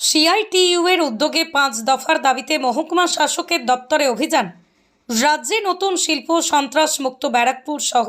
CITU এর উদ্যোগে পাঁচ দফার দাবিতে মহকুমা শাসকের দপ্তরে অভিযান। রাজ্যে নতুন শিল্প সন্ত্রাস মুক্ত ব্যারাকপুর সহ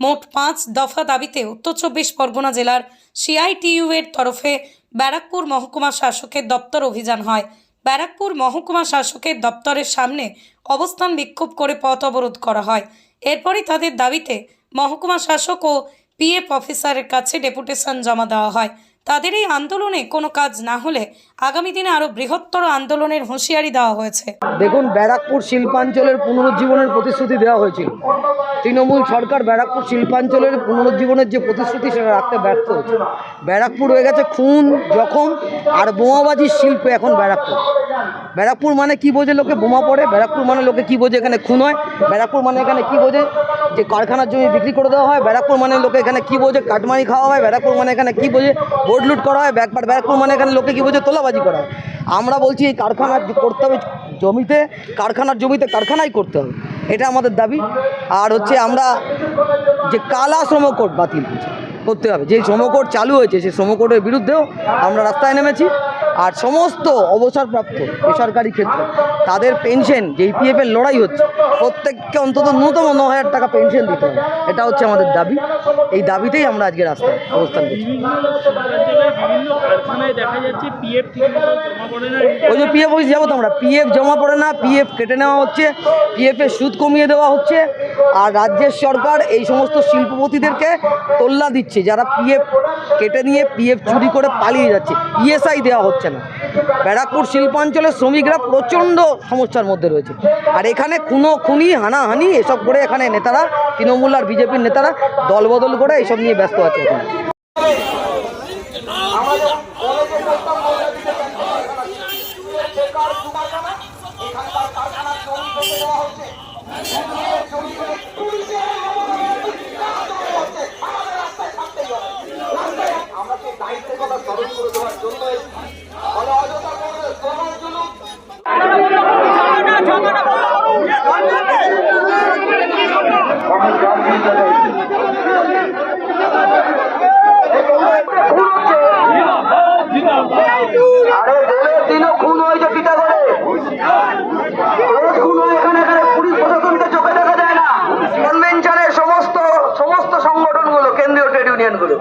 মোট পাঁচ দফা দাবিতে উত্তর চব্বিশ পরগনা জেলার সিআইটিইউ এর তরফে ব্যারাকপুর মহকুমা শাসকের দপ্তর অভিযান হয়। ব্যারাকপুর মহকুমা শাসকের দপ্তরের সামনে অবস্থান বিক্ষোভ করে পথ অবরোধ করা হয়। এরপরই তাদের দাবিতে মহকুমা শাসক ও পিএফ অফিসারের কাছে ডেপুটেশন জমা দেওয়া হয়। তাদের এই আন্দোলনে কোনো কাজ না হলে আগামী দিনে আরও বৃহত্তর আন্দোলনের হুঁশিয়ারি দেওয়া হয়েছে। দেখুন, ব্যারাকপুর শিল্পাঞ্চলের পুনরুজ্জীবনের প্রতিশ্রুতি দেওয়া হয়েছিল। তৃণমূল সরকার ব্যারাকপুর শিল্পাঞ্চলের পুনরুজ্জীবনের যে প্রতিশ্রুতি, সেটা রাখতে ব্যর্থ হয়েছে। ব্যারাকপুর হয়ে গেছে খুন, জখম আর বোমাবাজির শিল্প এখন ব্যারাকপুর। ব্যারাকপুর মানে কি বোঝে লোকে বোমা পড়ে? ব্যারাকপুর মানে লোকে কি বোঝে এখানে খুন হয়? ব্যারাকপুর মানে এখানে কি বোঝে? যে কারখানার জমি বিক্রি করে দেওয়া হয়? ব্যারাকপুর মানে লোকে এখানে কি বোঝে? কাটমারি খাওয়া হয়? ব্যারাকপুর মানে এখানে কি বোঝে? বোর্ড লুট করা হয়? ব্যাকবার ব্যারাকপুর মানে এখানে লোকে কি বোঝে? তোলাবাজি করা হয়। আমরা বলছি এই কারখানা করতে হবে জমিতে, কারখানার জমিতে কারখানাই করতে হবে। এটা আমাদের দাবি। আর হচ্ছে আমরা যে কালা শ্রম শ্রমকোট বাতিল করতে হবে। যে শ্রমকোট চালু হয়েছে সেই শ্রম শ্রমকোটের বিরুদ্ধেও আমরা রাস্তায় নেমেছি। আর সমস্ত অবসরপ্রাপ্ত বেসরকারি ক্ষেত্রে তাদের পেনশন, যে ইপিএফের লড়াই হচ্ছে, প্রত্যেককে অন্তত ন্যূনতম ন হাজার টাকা পেনশন দিতে হবে। এটা হচ্ছে আমাদের দাবি। এই দাবিতেই আমরা আজকে রাস্তায় অবস্থান করছি। ওই যে পিএফ অফিস যাব তো আমরা। পিএফ জমা পড়ে না পিএফ কেটে নেওয়া হচ্ছে পিএফের সুদ কমিয়ে দেওয়া হচ্ছে, আর রাজ্যের সরকার এই সমস্ত শিল্পপতিদেরকে তোল্লা দিচ্ছে, যারা পিএফ কেটে নিয়ে পিএফ চুরি করে পালিয়ে যাচ্ছে। ইএসআই দেওয়া হচ্ছে না। ব্যারাকপুর শিল্পাঞ্চলের শ্রমিকরা প্রচণ্ড সমস্যার মধ্যে রয়েছে। আর এখানে খুনো খুনি, হানাহানি, এসব করে এখানে নেতারা, তৃণমূল আর বিজেপির নেতারা দলবদল করে এসব নিয়ে ব্যস্ত আছে। এখন ইউনিয়নগুলো